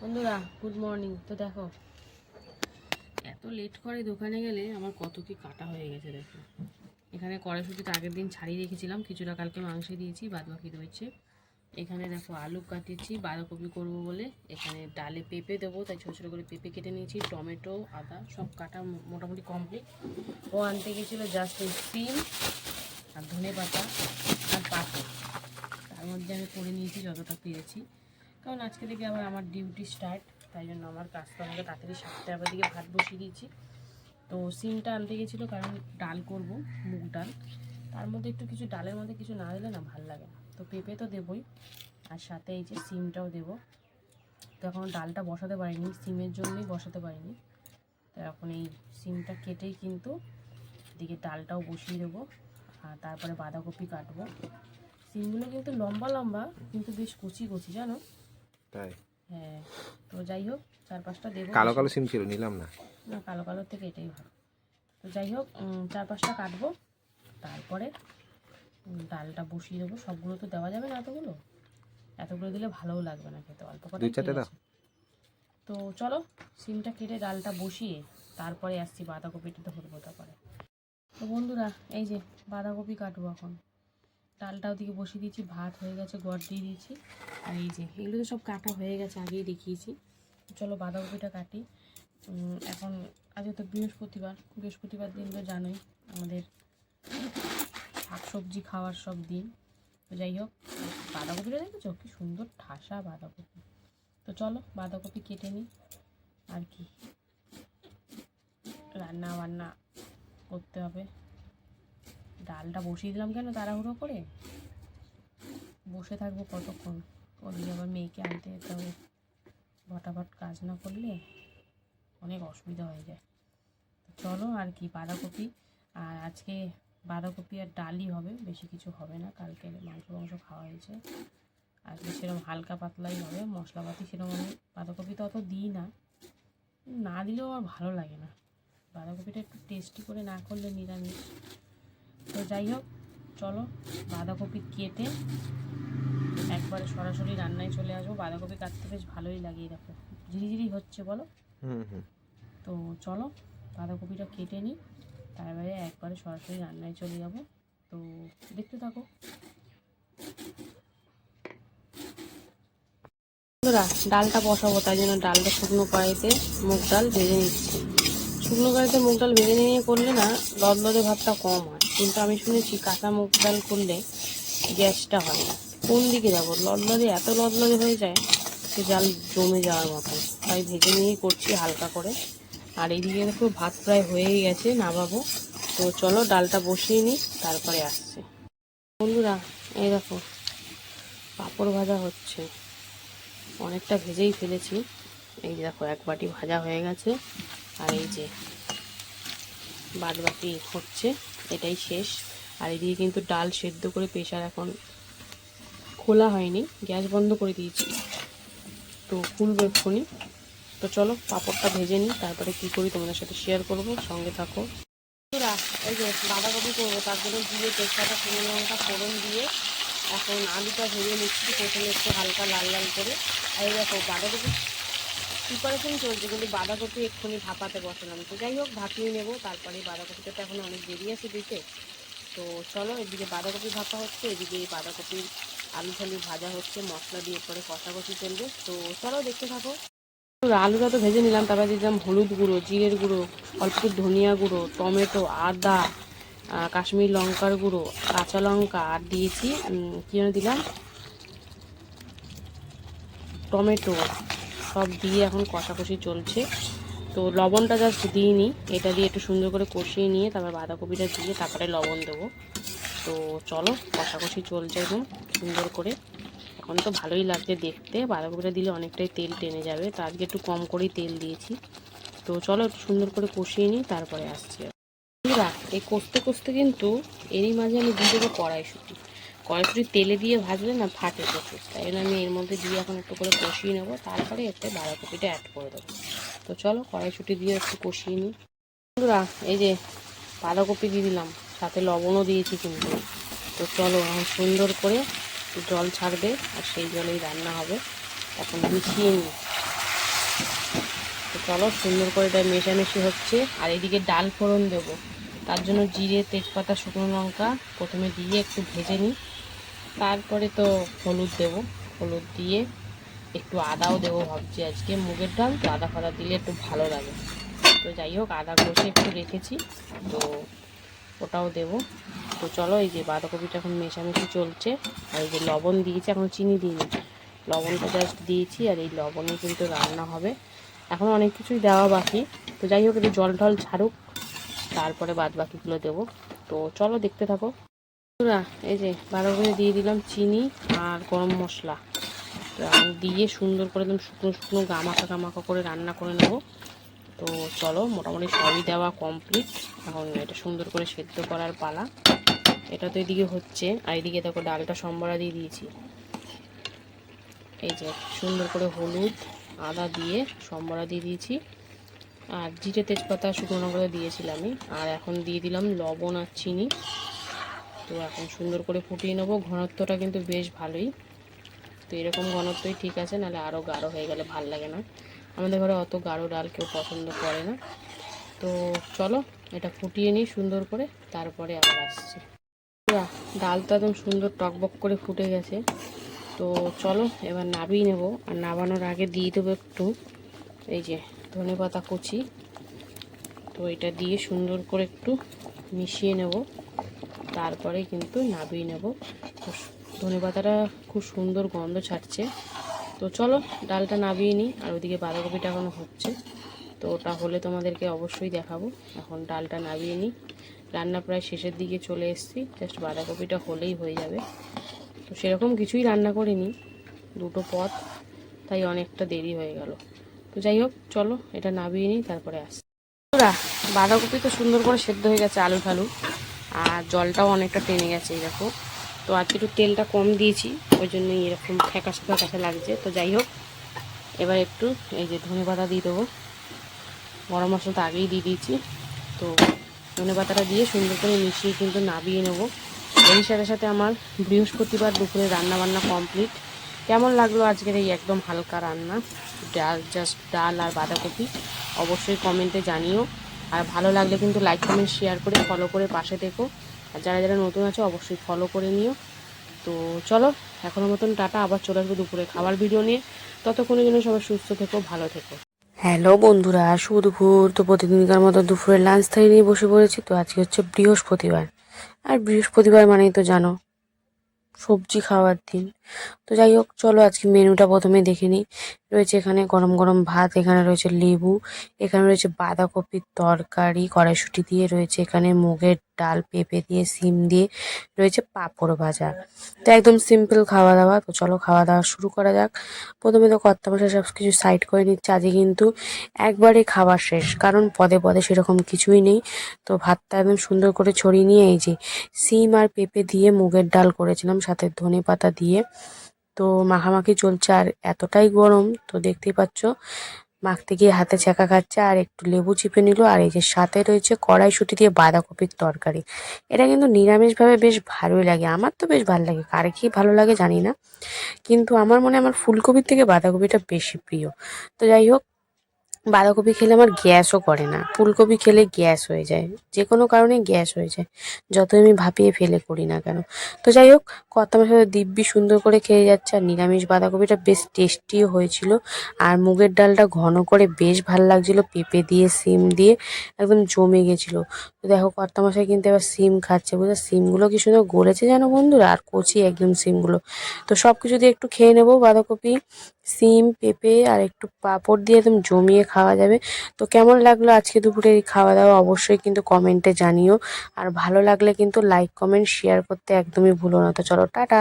বন্ধুরা good morning তো দেখো, এত লেট করে দোকানে গেলে আমার কত কি কাটা হয়ে গেছে, দেখো। এখানে কড়াইশুটিতে আগের দিন ছাড়িয়ে রেখেছিলাম, কিছুটা কালকে মাংস দিয়েছি, বাদ বাকি রয়েছে। এখানে দেখো আলু কাটিয়েছি বাঁধাকপি করব বলে। এখানে ডালে পেঁপে দেবো, তাই ছোটো ছোটো করে পেঁপে কেটে নিয়েছি, টমেটো, আদা, সব কাটা মোটামুটি কমপ্লিট ও আনতে গেছিল জাস্ট সিম আর ধনে পাতা আর পাতা তার মধ্যে আমি করে নিয়েছি যতটা পেরেছি। কারণ আজকে থেকে আবার আমার ডিউটি স্টার্ট তাই জন্য আমার কাজ তো আমাকে তাড়াতাড়ি সাতটা আবার দিকে ভাত বসিয়ে দিয়েছি। তো সিমটা আনতে গেছিল কারণ ডাল করব, মুগ ডাল। তার মধ্যে একটু কিছু, ডালের মধ্যে কিছু না দিলে না ভালো লাগে না। তো পেঁপে তো দেবই, আর সাথে এই যে সিমটাও দেবো। তো এখন ডালটা বসাতে পারিনি, সিমের জন্যই বসাতে পারিনি। তো এখন এই সিমটা কেটেই কিন্তু এদিকে ডালটাও বসিয়ে দেবো, আর তারপরে বাঁধাকপি কাটবো। সিমগুলো কিন্তু লম্বা লম্বা, কিন্তু বেশ কচি কচি, জানো? তাই। হ্যাঁ তো যাই হোক চার পাঁচটা দেবো কালো কালো সিম ছিল নিলাম না। না কালো কালোর থেকে এটাই ভালো। তো যাই হোক চার পাঁচটা কাটবো। তারপরে ডালটা বসিয়ে দেবো। সবগুলো তো দেওয়া যাবে না এতগুলো? এতগুলো দিলে ভালোও লাগবে না খেতে অল্প দাও। তো চলো সিমটা কেটে ডালটা বসিয়ে তারপরে আসছি বাঁধাকপিটা হলবো তারপরে। তো বন্ধুরা এই যে বাঁধাকপি কাটবো এখন। ডালটা ওদিকে বসিয়ে দিয়েছি, ভাত হয়ে গেছে, গড় দিয়ে দিয়েছি। আর এই যে, এগুলো তো সব কাটা হয়ে গেছে, আগেই দেখিয়েছি। চলো বাঁধাকপিটা কাটি। এখন আজকে তো বৃহস্পতিবার বৃহস্পতিবার দিন তো জানোই, আমাদের শাকসবজি খাওয়ার সব দিন। তো যাই হোক, বাঁধাকপিটা দেখেছ? কি সুন্দর ঠাসা বাঁধাকপি। তো চলো বাঁধাকপি কেটে নিই। আর কি? রান্না বান্না করতে হবে। ডালটা বসিয়ে দিলাম কেন তাড়াহুড়ো করে? বসে থাকব কতক্ষণ? ওদিকে আবার মেয়েকে আনতে যেতে হবে। ফটাফট কাজ না করলে অনেক অসুবিধা হয়ে যায়। চলো আর কি, বাঁধাকপি। আর আজকে বাঁধাকপি আর ডালই হবে, বেশি কিছু হবে না। কালকে মাংস মাংস খাওয়া হয়েছে। আজকে সেরকম হালকা পাতলাই হবে, মশলাপাতি সেরকম আমি বাঁধাকপি তো অত দিই না। না দিলেও আমার ভালো লাগে না। বাঁধাকপিটা একটু টেস্টি করে না করলে নিরামিষ। তো যাই হোক চলো বাঁধাকপি কেটে একবারে সরাসরি রান্নায় চলে আসব। বাঁধাকপি কাটতে বেশ ভালোই লাগে দেখো। ঝিরিঝিরি হচ্ছে বলো? হুম হুম। তো চলো বাঁধাকপিটা কেটে নিই। তারপরে একবারে সরাসরি রান্নায় চলে যাব। তো দেখতে থাকো। ডালটা বসাবো তাই জন্য ডালটা শুকনো কড়াইতে মুগ ডাল ভেজে নিচ্ছি। শুকনো কড়াইতে মুগ ডাল ভেজে নিয়ে করলে না লদলদে ভাবটা কম হয়। কিন্তু আমি শুনেছি কাঁচা মুগ ডাল করলে গ্যাসটা হয় না। কোন দিকে যাব? লদলদে এত লদলদে হয়ে যায় সে জাল জমে যাওয়ার মতন তাই ভেজে নিয়েই করছি হালকা করে। আর এইদিকে দেখো ভাত প্রায় হয়েই গেছে না নামাবো। তো চলো ডালটা বসিয়ে নিই, তারপরে আসছে। বন্ধুরা, এই দেখো, পাঁপড় ভাজা হচ্ছে। অনেকটা ভেজেই ফেলেছি। এই দেখো, এক বাটি ভাজা হয়ে গেছে। আর এই যে বাদ বাকি হচ্ছে। এটাই শেষ। আর এদিকে কিন্তু ডাল সেদ্ধ করে প্রেশার এখন খোলা হয়নি, গ্যাস বন্ধ করে দিয়েছি। তো খুলবো এক্ষুনি। তো চলো, পাঁপড়টা ভেজে নিই, তারপরে কি করি তোমাদের সাথে শেয়ার করব, সঙ্গে থাকো। এই যে বাঁধাকপি করব, তার জন্য দিয়ে তেজপাতা, শুকনো লঙ্কা, ফোড়ন দিয়ে এখন আলুটা ভেজে নিচ্ছি, প্রথমে একটু হালকা লাল লাল করে। আর এই দেখো, বাঁধাকপি প্রিপারেশন চলছে, কিন্তু বাঁধাকপি এক্ষুনি ভাপাতে বসালাম। তো যাই হোক ভাপিয়ে নেব, তারপরে বাঁধাকপিটা তো এখন অনেক দেরি আছে দিতে। তো চলো, এদিকে বাঁধাকপি ভাপা হচ্ছে, এদিকে এই বাঁধাকপির আলু ফালু ভাজা হচ্ছে, মশলা দিয়ে পরে কষাকষি চলবে। তো চলো, দেখতে থাকো। আলুটা তো ভেজে নিলাম, তারপরে দিলাম হলুদ গুঁড়ো, জিরের গুঁড়ো, অল্প ধনিয়া গুঁড়ো, টমেটো, আদা কাশ্মীর লঙ্কার গুঁড়ো, কাঁচা লঙ্কা, আর দিয়েছি কি দিলাম? টমেটো। সব দিয়ে এখন কষাকষি চলছে। তো লবণটা জাস্ট দিইনি, এটা দিয়ে একটু সুন্দর করে কষিয়ে নিয়ে তারপর বাঁধাকপিটা দিয়ে তারপরে লবণ দেবো। তো চলো, কষাকষি চলছে একদম সুন্দর করে। এখন তো ভালোই লাগছে দেখতে, বাঁধাকপিটা দিলে অনেকটাই তেল টেনে যাবে, তো আজকে একটু কম করেই তেল দিয়েছি। তো চলো একটু সুন্দর করে কষিয়ে নিই, তারপরে আসছি। এই কষতে কষতে কিন্তু এরই মাঝে আমি দিয়ে দেবো কড়াইশুটি। কড়াইশুটি তেলে দিয়ে ভাজলে না ফাটে প্রচুর। তাই জন্য আমি এর মধ্যে দিয়ে এখন একটু করে কষিয়ে নেব। তারপরে এতে বাঁধাকপিটা অ্যাড করে দেবো। তো চলো কড়াইশুটি দিয়ে একটু কষিয়ে নিই। বন্ধুরা, এই যে বাঁধাকপি দিয়ে দিলাম, সাথে লবণও দিয়েছি কিন্তু। তো চলো এখন সুন্দর করে জল ছাড়বে আর সেই জলেই রান্না হবে। এখন মিশিয়ে নিই। তো চলো সুন্দর করে এটা মেশামেশি হচ্ছে। আর এদিকে ডাল ফোড়ন দেবো। তার জন্য জিরে, তেজপাতা, শুকনো লঙ্কা প্রথমে দিয়ে একটু ভেজে নিই। তারপরে তো হলুদ দেব। হলুদ দিয়ে একটু আদাও দেবো ভাবছি আজকে। মুগের ডাল তো আদা ফাদা দিলে একটু ভালো লাগে। তো যাই হোক, আদা কষে একটু রেখেছি। তো ওটাও দেবো। তো চলো, এই যে বাঁধাকপিটা এখন মেশামেশি চলছে। আর এই যে লবণ দিয়েছি, এখন চিনি দিইনি। লবণটা জাস্ট দিয়েছি আর এই লবণে কিন্তু রান্না হবে। এখন অনেক কিছুই দেওয়া বাকি। তো যাই হোক, একটু জল টল ছাড়ুক তারপরে বাদ বাকিগুলো দেবো। তো চলো দেখতে থাকো। বন্ধুরা, এই যে ভালো করে দিয়ে দিলাম চিনি আর গরম মশলা। দিয়ে সুন্দর করে একদম শুকনো শুকনো গামাখা গামাখা করে রান্না করে নেব। তো চলো মোটামুটি সবই দেওয়া কমপ্লিট এখন এটা সুন্দর করে সেদ্ধ করার পালা। এটা তো এদিকে হচ্ছে। আর এদিকে দেখো ডালটা সম্বরা দিয়ে দিয়েছি। এই যে সুন্দর করে হলুদ আদা দিয়ে সম্বরা দিয়ে দিয়েছি। আর জিরে তেজপাতা, শুকনো করে তো দিয়েছিলামই আর এখন দিয়ে দিলাম লবণ আর চিনি। তো এখন সুন্দর করে ফুটিয়ে নেব। ঘনত্বটা কিন্তু বেশ ভালোই। তো এরকম ঘনত্বই ঠিক আছে, নাহলে আরও গাঢ় হয়ে গেলে ভালো লাগে না। আমাদের ঘরে অত গাঢ় ডাল কেউ পছন্দ করে না। তো চলো, এটা ফুটিয়ে নিই সুন্দর করে, তারপরে আবার আসছি। ডাল তো একদম সুন্দর টকবক করে ফুটে গেছে। তো চলো, এবার নাবিয়ে নেব। আর নাবানোর আগে দিয়ে দেবো একটু। এই যে ধনে পাতা কুচি। তো এটা দিয়ে সুন্দর করে একটু মিশিয়ে নেব। তারপরে কিন্তু নাবিয়ে নেব। ধনে পাতাটা খুব সুন্দর গন্ধ ছাড়ছে। তো চলো ডালটা নাবিয়ে নিই, আর ওদিকে বাঁধাকপিটা এখনও হচ্ছে। তো ওটা হলে তোমাদেরকে অবশ্যই দেখাবো। এখন ডালটা নাবিয়ে নিই। রান্না প্রায় শেষের দিকে চলে এসেছি। জাস্ট বাঁধাকপিটা হলেই হয়ে যাবে। তো সেরকম কিছুই রান্না করিনি। দুটো পদ, তাই অনেকটা দেরি হয়ে গেল। তো যাই হোক, চলো, এটা নাবিয়ে নিই, তারপরে আসছি। বাঁধাকপি তো সুন্দর করে সেদ্ধ হয়ে গেছে আলু ঠালু আর জলটাও অনেকটা টেনে গেছে, এই দেখো। তো আজকে একটু তেলটা কম দিয়েছি, ওই জন্যই এরকম ফ্যাকাশে ফ্যাকাশে লাগছে। তো যাই হোক, এবার একটু এই যে ধনে পাতা দিয়ে দেবো। গরম মশলা তো আগেই দিয়ে দিয়েছি। তো ধনে পাতাটা দিয়ে সুন্দর করে মিশিয়ে কিন্তু নাবিয়ে নেব। এর সাথে সাথে আমার বৃহস্পতিবার দুপুরে রান্না বান্না কমপ্লিট। কেমন লাগল আজকের এই একদম হালকা রান্না? ডাল জাস্ট ডাল আর বাঁধাকপি। অবশ্যই কমেন্টে জানিও। আর ভালো লাগলে কিন্তু লাইক কমেন্ট শেয়ার করে ফলো করে পাশে দেখো আর যারা যারা নতুন আছে, অবশ্যই ফলো করে নিও। তো চলো, এখনও মতন টাটা, আবার চলে আসব দুপুরে খাবার ভিডিও নিয়ে। ততক্ষণের জন্য সবাই সুস্থ থেকো, ভালো থেকো। হ্যালো বন্ধুরা, শুভ দুপুর। তো প্রতিদিনকার মতো দুপুরে লাঞ্চ থাই নিয়ে বসে পড়েছি। তো আজকে হচ্ছে বৃহস্পতিবার। আর বৃহস্পতিবার মানেই তো জানো, সবজি খাওয়ার দিন। তো যাই হোক, চলো আজকে মেনুটা প্রথমে দেখে নিই। রয়েছে এখানে গরম গরম ভাত, এখানে রয়েছে লেবু, এখানে রয়েছে বাঁধাকপির তরকারি, কড়াইশুটি দিয়ে রয়েছে এখানে মুগের ডাল, পেঁপে দিয়ে, সিম দিয়ে রয়েছে পাঁপড় ভাজা। তো একদম সিম্পল খাওয়া দাওয়া, তো চলো খাওয়া দাওয়া শুরু করা যাক। প্রথমে তো কর্তা মশাই সব কিছু সাইড করে নিচ্ছে, আজকে কিন্তু একবারে খাওয়া শেষ, কারণ পদে পদে সেরকম কিছুই নেই। তো ভাতটা একদম সুন্দর করে ছড়িয়ে নিয়ে এই যে সিম আর পেঁপে দিয়ে মুগের ডাল করেছিলাম, সাথে ধনে পাতা দিয়ে। তো মাখামাখি চলছে আর এতটাই গরম, তো দেখতেই পাচ্ছ, মাখতে গিয়ে হাতে ছ্যাঁকা খাচ্ছে আর একটু লেবু চিপে নিল আর এই যে সাথে রয়েছে কড়াইশুঁটি দিয়ে বাঁধাকপির তরকারি। এটা কিন্তু নিরামিষভাবে বেশ ভালোই লাগে, আমার তো বেশ ভালো লাগে, কার কি ভালো লাগে জানি না, কিন্তু আমার মনে আমার ফুলকপির থেকে বাঁধাকপিটা বেশি প্রিয়। তো যাই হোক বাঁধাকপি খেলে আমার গ্যাসও করে না। ফুলকপি খেলে গ্যাস হয়ে যায়। যে কোনো কারণে গ্যাস হয়ে যায়। যত আমি ভাপিয়ে ফেলে করি না কেন। তো যাই হোক, কত সাথে দিব্যি সুন্দর করে খেয়ে যাচ্ছে আর নিরামিষ বাঁধাকপিটা বেশ টেস্টিও হয়েছিল। আর মুগের ডালটা ঘন করে বেশ ভালো লাগছিল। পেঁপে দিয়ে, সিম দিয়ে একদম জমে গেছিল। দেখো কর্তামশাই কিন্তু এবার সিম খাচ্ছে, বুঝলে? সিমগুলো কি সুন্দর গলেছে যেন বন্ধুরা? আর কচি একদম সিমগুলো। তো সব কিছু দিয়ে একটু খেয়ে নেব বাঁধাকপি, সিম, পেঁপে আর একটু পাঁপড় দিয়ে একদম জমিয়ে খাওয়া যাবে। তো কেমন লাগল আজকে দুপুরে এই খাওয়া দাওয়া অবশ্যই কিন্তু কমেন্টে জানিও। আর ভালো লাগলে কিন্তু লাইক, কমেন্ট, শেয়ার করতে একদমই ভুলো না। তো চলো, টাটা!